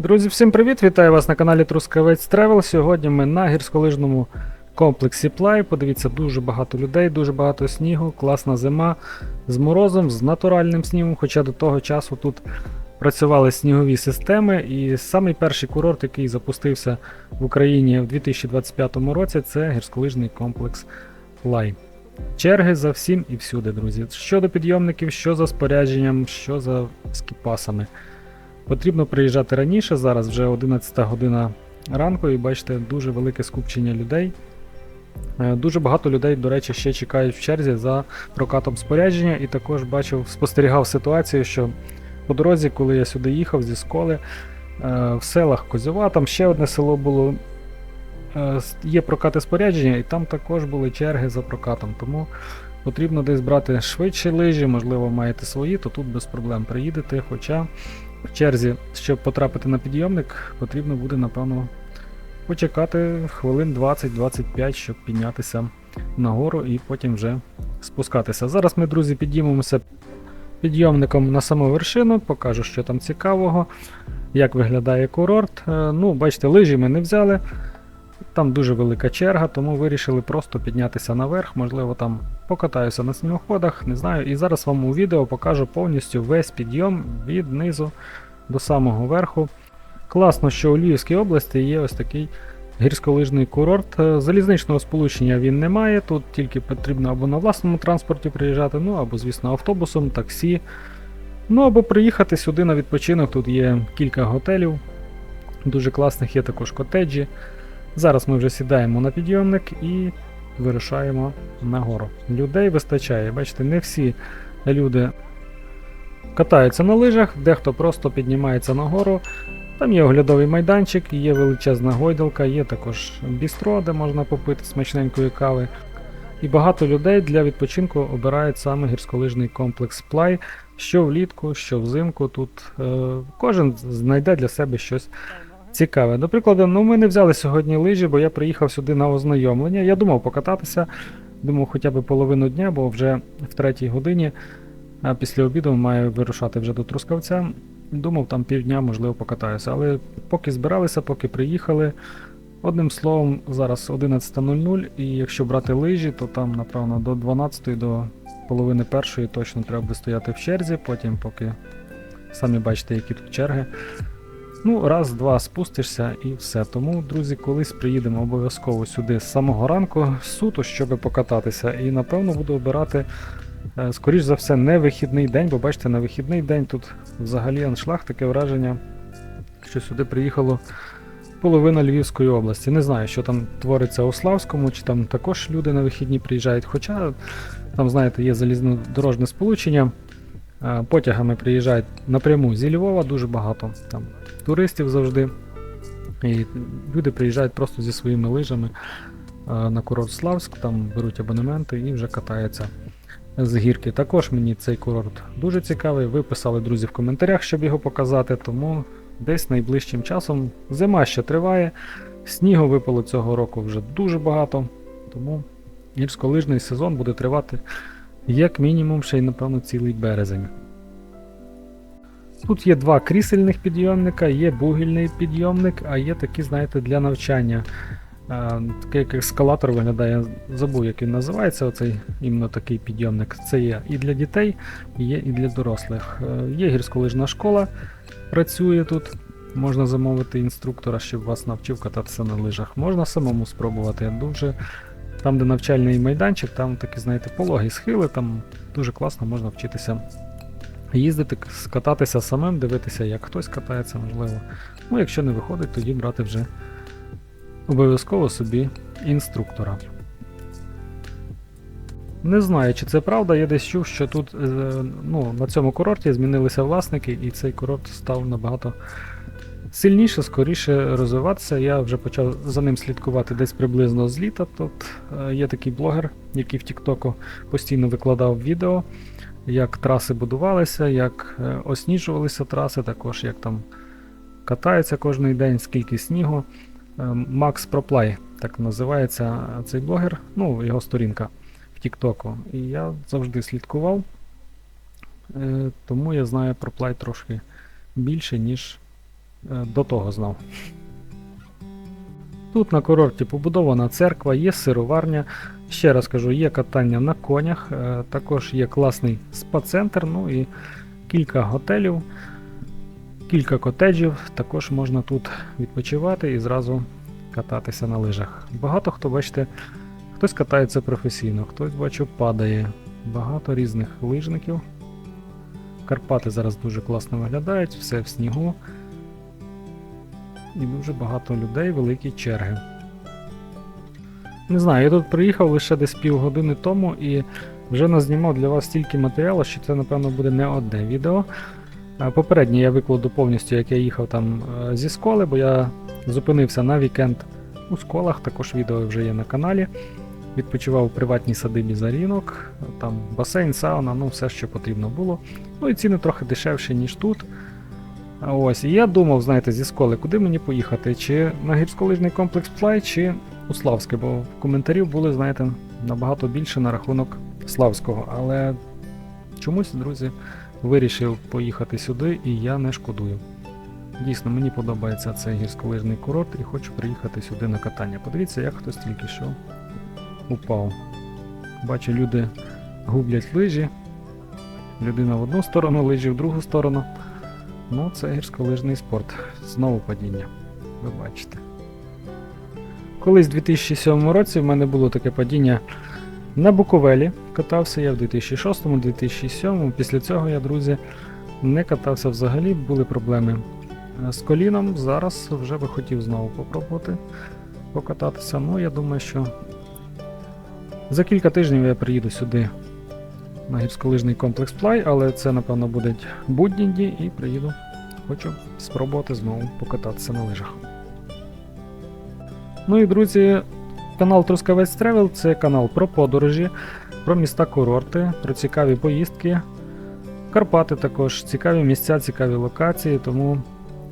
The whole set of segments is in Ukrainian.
Друзі, всім привіт! Вітаю вас на каналі Трускавець Тревел. Сьогодні ми на гірськолижному комплексі Плай. Подивіться, дуже багато людей, дуже багато снігу, класна зима з морозом, з натуральним снігом. Хоча до того часу тут працювали снігові системи. І самий перший курорт, який запустився в Україні в 2025 році, це гірськолижний комплекс Плай. Черги за всім і всюди, друзі. Щодо підйомників, що за спорядженням, що за скіпасами. Потрібно приїжджати раніше, зараз вже 11 година ранку, і бачите, дуже велике скупчення людей. Е, Дуже багато людей, до речі, ще чекають в черзі за прокатом спорядження, і також бачив, спостерігав ситуацію, що по дорозі, коли я сюди їхав зі сколи, е, в селах Козьова, там ще одне село було. е, Є прокати спорядження, і там також були черги за прокатом. Тому потрібно десь брати швидші лижі, можливо, маєте свої, то тут без проблем приїдете. Хоча в черзі, щоб потрапити на підйомник, потрібно буде, напевно, почекати хвилин 20-25, щоб піднятися нагору і потім вже спускатися. Зараз ми, друзі, підіймемося підйомником на саму вершину, покажу, що там цікавого, як виглядає курорт. Е, Ну, бачите, лижі ми не взяли. Там дуже велика черга, тому вирішили просто піднятися наверх. Можливо, там покатаюся на снігоходах, не знаю. І зараз вам у відео покажу повністю весь підйом від низу до самого верху. Класно, що у Львівській області є ось такий гірськолижний курорт. Е, Залізничного сполучення він не має, тут тільки потрібно або на власному транспорті приїжджати, ну або, звісно, автобусом, таксі. Ну або приїхати сюди на відпочинок. Тут є кілька готелів, дуже класних є також котеджі. Зараз ми вже сідаємо на підйомник і вирушаємо нагору. Людей вистачає. Бачите, не всі люди катаються на лижах, дехто просто піднімається нагору. Там є оглядовий майданчик, є величезна гойдалка, є також бістро, де можна попити смачненької кави. І багато людей для відпочинку обирають саме гірськолижний комплекс Плай, що влітку, що взимку. Тут е, кожен знайде для себе щось цікаве. До прикладу, ну ми не взяли сьогодні лижі, бо я приїхав сюди на ознайомлення. Я думав покататися, думав хоча б половину дня, бо вже в третій годині, а після обіду маю вирушати вже до Трускавця. Думав, там півдня, можливо, покатаюся. Але поки збиралися, поки приїхали. Одним словом, зараз 11.00, і якщо брати лижі, то там, напевно, до 12 до половини першої точно треба буде стояти в черзі, потім, поки самі бачите, які тут черги. Ну, раз, два спустишся і все. Тому, друзі, колись приїдемо обов'язково сюди з самого ранку, суто, щоб покататися. І напевно буду обирати, е, скоріш за все, не вихідний день, бо бачите, на вихідний день тут взагалі аншлаг, таке враження, що сюди приїхало половина Львівської області. Не знаю, що там твориться у Славському, чи там також люди на вихідні приїжджають. Хоча там, знаєте, є залізнодорожне сполучення. Потягами приїжджають напряму зі Львова дуже багато. Там туристів завжди. І люди приїжджають просто зі своїми лижами на курорт Славськ, там беруть абонементи і вже катаються з гірки. Також мені цей курорт дуже цікавий. Ви писали, друзі, в коментарях, щоб його показати, тому десь найближчим часом зима ще триває. Снігу випало цього року вже дуже багато, тому гірськолижний сезон буде тривати як мінімум ще й, напевно, цілий березень. Тут є два крісельних підйомника, є бугільний підйомник, а є такі, знаєте, для навчання. Такий як ескалатор виглядає, я забув, як він називається, оцей іменно такий підйомник. Це є і для дітей, є і для дорослих. Е, Є гірськолижна школа, працює тут. Можна замовити інструктора, щоб вас навчив кататися на лижах. Можна самому спробувати. Дуже там, де навчальний майданчик, там такі, знаєте, пологі схили, там дуже класно можна вчитися їздити, кататися самим, дивитися, як хтось катається, можливо. Ну, якщо не виходить, тоді брати вже обов'язково собі інструктора. Не знаю, чи це правда, я десь чув, що тут е, ну, на цьому курорті змінилися власники, і цей курорт став набагато сильніше, скоріше розвиватися. Я вже почав за ним слідкувати десь приблизно з літа. Тут е, є такий блогер, який в Тіктоку постійно викладав відео, як траси будувалися, як е, осніжувалися траси, також як там катаються кожен день, скільки снігу. Е, Макс Проплай, так називається цей блогер, ну, його сторінка в Тіктоку. І я завжди слідкував, тому я знаю про Плай трошки більше, ніж до того знав. Тут на курорті побудована церква, є сироварня. Ще раз кажу, є катання на конях, е, також є класний спа-центр, ну і кілька готелів, кілька котеджів. Також можна тут відпочивати і зразу кататися на лижах. Багато хто, бачите, хтось катається професійно, хтось бачу падає. Багато різних лижників. Карпати зараз дуже класно виглядають, все в снігу. І дуже багато людей, великі черги. Не знаю, я тут приїхав лише десь півгодини тому і вже назнімав для вас стільки матеріалу, що це, напевно, буде не одне відео. Попереднє я викладу повністю, як я їхав там е, зі школи, бо я зупинився на вікенд у сколах, також відео вже є на каналі. Відпочивав у приватній садибі за рінок, там басейн, сауна, ну все, що потрібно було. Ну і ціни трохи дешевші, ніж тут. Ось, і я думав, знаєте, зі школи, куди мені поїхати? Чи на гірськолижний комплекс Плай, чи у Славське, бо в коментарів були, знаєте, набагато більше на рахунок Славського. Але чомусь, друзі, вирішив поїхати сюди і я не шкодую. Дійсно, мені подобається цей гірськолижний курорт і хочу приїхати сюди на катання. Подивіться, як хтось тільки що упав. Бачу, люди гублять лижі. Людина в одну сторону, лижі в другу сторону. Ну, це гірськолижний спорт. Знову падіння. Ви бачите. Колись у 2007 році в мене було таке падіння на Буковелі. Катався я в 2006-2007. Після цього я, друзі, не катався взагалі, були проблеми е, з коліном. Зараз вже би хотів знову попробувати покататися. Ну, я думаю, що за кілька тижнів я приїду сюди на гірськолижний комплекс Плай, але це, напевно, будуть будні дні і приїду. Хочу спробувати знову покататися на лижах. Ну і друзі, канал Трускавець Тревел це канал про подорожі, про міста курорти, про цікаві поїздки. Карпати також цікаві місця, цікаві локації. Тому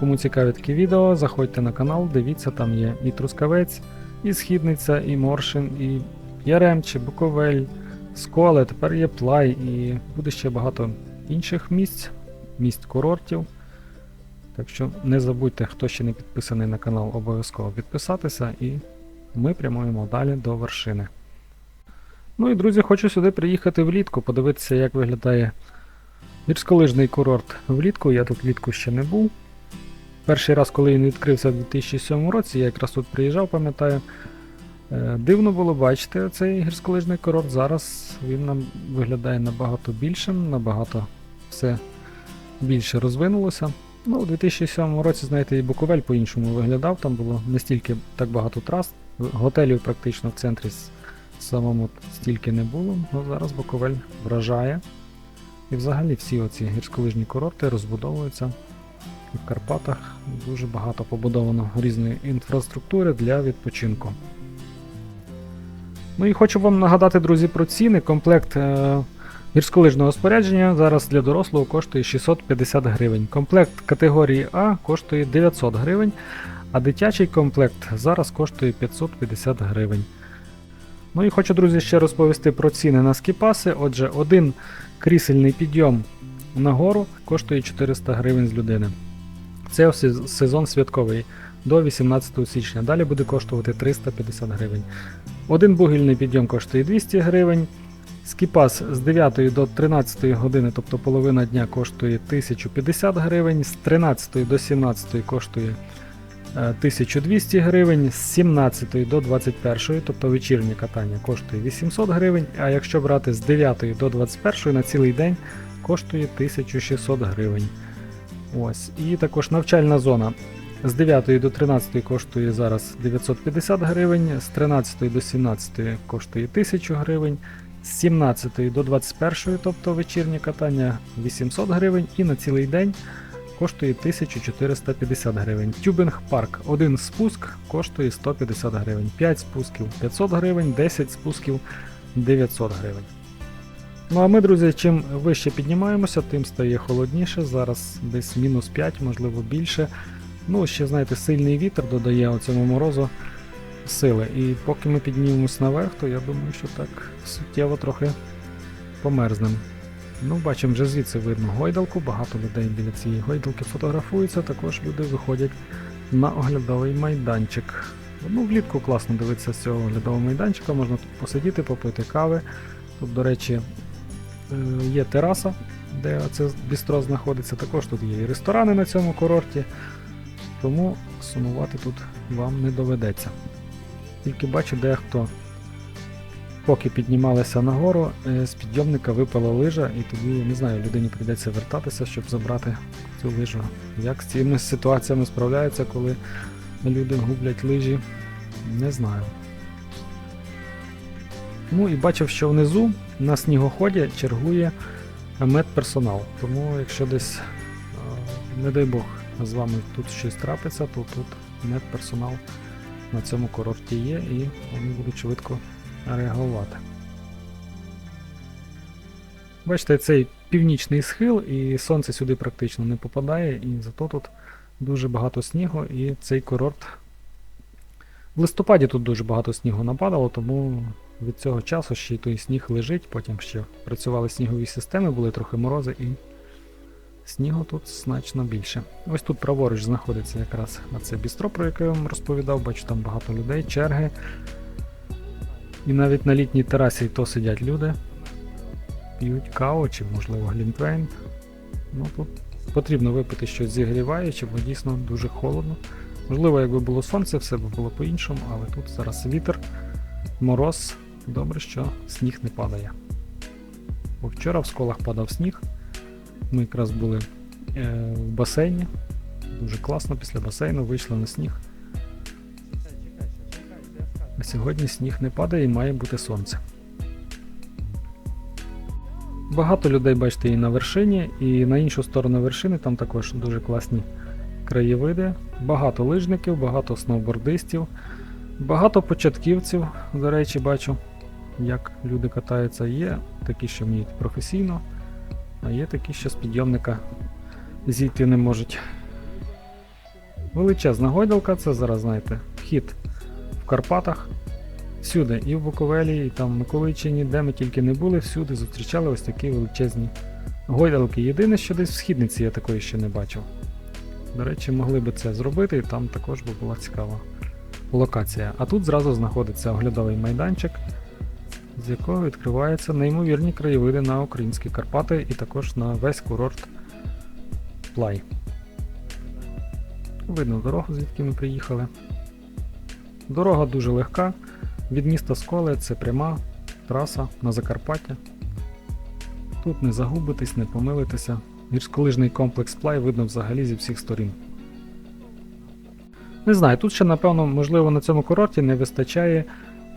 кому цікаві такі відео, заходьте на канал, дивіться, там є і Трускавець, і Східниця, і Моршин, і Яремче, Буковель, Сколе, тепер є Плай, і буде ще багато інших місць, місць курортів. Так що не забудьте, хто ще не підписаний на канал, обов'язково підписатися і ми прямуємо далі до вершини. Ну і друзі, хочу сюди приїхати влітку, подивитися, як виглядає гірськолижний курорт влітку. Я тут влітку ще не був. Перший раз, коли він відкрився в 2007 році, я якраз тут приїжджав, пам'ятаю. Е, Дивно було бачити цей гірськолижний курорт. Зараз він нам виглядає набагато більшим, набагато все більше розвинулося. Ну, у 2007 році, знаєте, і Буковель по-іншому виглядав, там було не стільки так багато трас, готелів практично в центрі самому стільки не було. Ну, зараз Буковель вражає. І взагалі всі оці гірськолижні курорти розбудовуються. І в Карпатах дуже багато побудовано різної інфраструктури для відпочинку. Ну і хочу вам нагадати, друзі, про ціни. Комплект е, гірськолижного спорядження зараз для дорослого коштує 650 гривень. Комплект категорії А коштує 900 гривень, а дитячий комплект зараз коштує 550 гривень. Ну і хочу, друзі, ще розповісти про ціни на скіпаси. Отже, один крісельний підйом нагору коштує 400 гривень з людини. Це сезон святковий до 18 січня. Далі буде коштувати 350 гривень. Один бугільний підйом коштує 200 гривень. Скіпас з 9 до 13 години, тобто половина дня, коштує 1050 гривень, з 13 до 17 коштує е, 1200 гривень, з 17 до 21, тобто вечірнє катання, коштує 800 гривень, а якщо брати з 9 до 21 на цілий день коштує 1600 гривень. Ось. І також навчальна зона з 9 до 13 коштує зараз 950 гривень, з 13 до 17 коштує 1000 гривень, з 17 до 21, тобто вечірнє катання 800 гривень і на цілий день коштує 1450 гривень. Тюбінг парк, один спуск коштує 150 гривень, 5 спусків 500 гривень, 10 спусків 900 гривень. Ну а ми, друзі, чим вище піднімаємося, тим стає холодніше. Зараз десь мінус 5, можливо більше. Ну, ще, знаєте, сильний вітер додає оцьому морозу сили. І поки ми піднімемось наверх, то я думаю, що так суттєво трохи померзнем. Ну, бачимо, вже звідси видно гойдалку, багато людей біля цієї гойдалки фотографуються, також люди виходять на оглядовий майданчик. Ну, влітку класно дивитися з цього оглядового майданчика, можна тут посидіти, попити кави. Тут, до речі, е, є тераса, де це бістро знаходиться. Також тут є і ресторани на цьому курорті, тому сумувати тут вам не доведеться. Тільки бачу, дехто, поки піднімалися нагору, е, з підйомника випала лижа, і тоді, не знаю, людині прийдеться вертатися, щоб забрати цю лижу. Як з цими ситуаціями справляються, коли люди гублять лижі, не знаю. Ну і бачив, що внизу на снігоході чергує медперсонал. Тому якщо десь, не дай Бог, з вами тут щось трапиться, то тут медперсонал на цьому курорті є і вони будуть швидко реагувати. Бачите, цей північний схил, і сонце сюди практично не попадає, і зато тут дуже багато снігу, і цей курорт. В листопаді тут дуже багато снігу нападало, тому від цього часу ще й той сніг лежить, потім ще працювали снігові системи, були трохи морози і снігу тут значно більше. Ось тут праворуч знаходиться якраз на це бістро, про яке я вам розповідав, бачу там багато людей, черги. І навіть на літній терасі то сидять люди, п'ють каву чи, можливо, глінтвейн. Ну тут потрібно випити щось зігріваюче, бо дійсно дуже холодно. Можливо, якби було сонце, все б було по-іншому, але тут зараз вітер, мороз. Добре, що сніг не падає. Бо вчора в сколах падав сніг. Ми якраз були е, в басейні. Дуже класно після басейну вийшли на сніг. А сьогодні сніг не падає і має бути сонце. Багато людей, бачите, і на вершині, і на іншу сторону вершини там також дуже класні краєвиди. Багато лижників, багато сноубордистів, багато початківців, до речі, бачу, як люди катаються. Є такі, що вміють професійно, а є такі, що з підйомника зійти не можуть. Величезна гойдалка, це зараз, знаєте, вхід в Карпатах. Всюди, і в Буковелі, і там в Миколичині, де ми тільки не були, всюди зустрічали ось такі величезні гойдалки. Єдине, що десь в східниці я такої ще не бачив. До речі, могли би це зробити, і там також би була цікава локація. А тут зразу знаходиться оглядовий майданчик, з якого відкриваються неймовірні краєвиди на українські Карпати і також на весь курорт Плай. Видно дорогу, звідки ми приїхали. Дорога дуже легка. Від міста Сколе це пряма траса на Закарпаття. Тут не загубитись, не помилитися. Гірськолижний комплекс Плай видно взагалі зі всіх сторін. Не знаю, тут ще, напевно, можливо, на цьому курорті не вистачає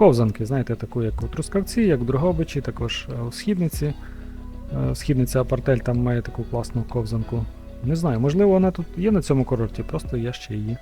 ковзанки, знаєте, таку, як у Трускавці, як в Дрогобичі, також е, у Східниці. Е, Східниця Апартель там має таку класну ковзанку. Не знаю, можливо, вона тут є на цьому курорті, просто я ще її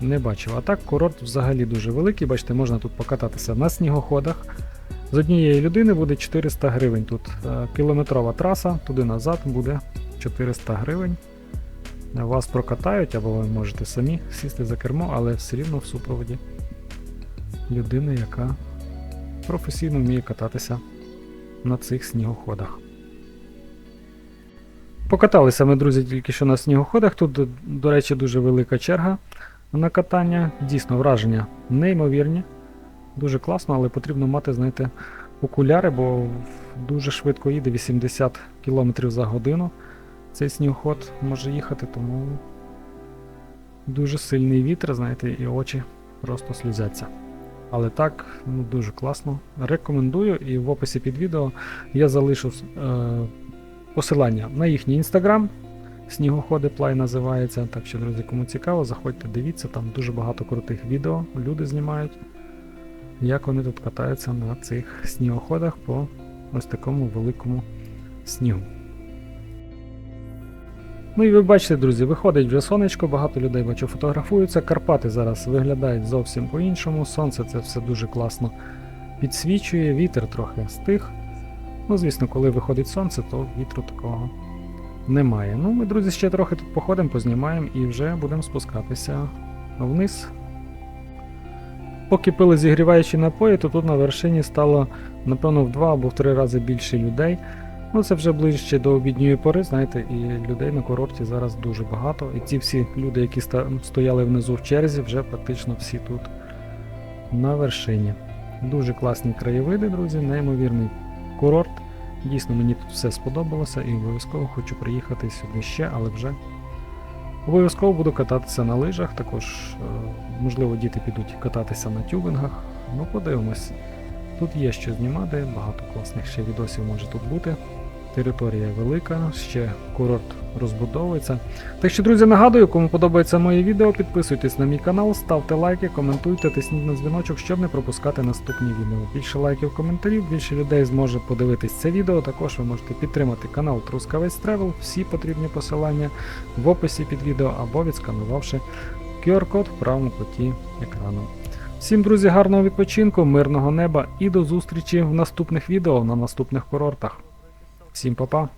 не бачив. А так, курорт взагалі дуже великий. Бачите, можна тут покататися на снігоходах. З однієї людини буде 400 гривень. Тут е, кілометрова траса, туди назад буде 400 гривень. Вас прокатають, або ви можете самі сісти за кермо, але все рівно в супроводі людини, яка професійно вміє кататися на цих снігоходах. Покаталися ми, друзі, тільки що на снігоходах. Тут, до речі, дуже велика черга на катання. Дійсно, враження неймовірні. Дуже класно, але потрібно мати, знаєте, окуляри, бо дуже швидко їде 80 км за годину. Цей снігоход може їхати, тому дуже сильний вітер, знаєте, і очі просто слізяться. Але так, ну дуже класно. Рекомендую, і в описі під відео я залишу е, посилання на їхній інстаграм. Снігоходи Плай називається. Так що, друзі, кому цікаво, заходьте, дивіться, там дуже багато крутих відео. Люди знімають, як вони тут катаються на цих снігоходах по ось такому великому снігу. Ну і ви бачите, друзі, виходить вже сонечко, багато людей бачу фотографуються. Карпати зараз виглядають зовсім по-іншому. Сонце це все дуже класно підсвічує, вітер трохи стих. Ну, звісно, коли виходить сонце, то вітру такого немає. Ну, ми, друзі, ще трохи тут походимо, познімаємо і вже будемо спускатися вниз. Поки пили зігріваючі напої, то тут на вершині стало, напевно, в два або в три рази більше людей. Ну, це вже ближче до обідньої пори, знаєте, і людей на курорті зараз дуже багато. І ці всі люди, які стояли внизу в черзі, вже практично всі тут на вершині. Дуже класні краєвиди, друзі, неймовірний курорт. Дійсно, мені тут все сподобалося і обов'язково хочу приїхати сюди ще, але вже обов'язково буду кататися на лижах. Також, е, можливо, діти підуть кататися на тюбингах. Ну, подивимось. Тут є що знімати, багато класних ще відосів може тут бути. Територія велика, ще курорт розбудовується. Так що, друзі, нагадую, кому подобається моє відео, підписуйтесь на мій канал, ставте лайки, коментуйте, тисніть на дзвіночок, щоб не пропускати наступні відео. Більше лайків, коментарів, більше людей зможе подивитись це відео. Також ви можете підтримати канал Трускавець Тревел. Всі потрібні посилання в описі під відео або відсканувавши QR-код в правому куті екрану. Всім, друзі, гарного відпочинку, мирного неба і до зустрічі в наступних відео на наступних курортах. Всім па-па!